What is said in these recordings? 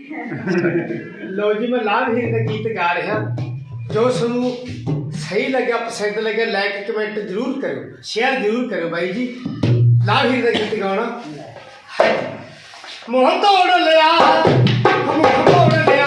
ਲੋ ਜੀ, ਮੈਂ ਲਾਲ ਹੀਰ ਦਾ ਗੀਤ ਗਾ ਰਿਹਾ। ਜੋ ਸਾਨੂੰ ਸਹੀ ਲੱਗਿਆ, ਪਸੰਦ ਲੱਗਿਆ ਲਾਈਕ ਕਮੈਂਟ ਜ਼ਰੂਰ ਕਰਿਓ। ਸ਼ੇਅਰ ਜ਼ਰੂਰ ਕਰਿਓ ਬਾਈ ਜੀ। ਲਾਲ ਹੀਰ ਦਾ ਗੀਤ ਗਾਉਣਾ। ਹੈ ਤੋੜ ਲਿਆ ਹਮ ਤੋੜ ਲਿਆ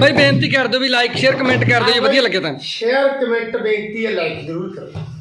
ਬਾਈ ਬੇਨਤੀ ਕਰ ਦਿਓ ਵੀ ਲਾਈਕ ਸ਼ੇਅਰ ਕਮੈਂਟ ਕਰ ਦਿਓ ਜੇ, ਵਧੀਆ ਲੱਗਿਆ ਤਾਂ। ਸ਼ੇਅਰ ਕਮੈਂਟ ਬੇਨਤੀ ਹੈ ਲਾਈਕ ਜ਼ਰੂਰ ਕਰੋ।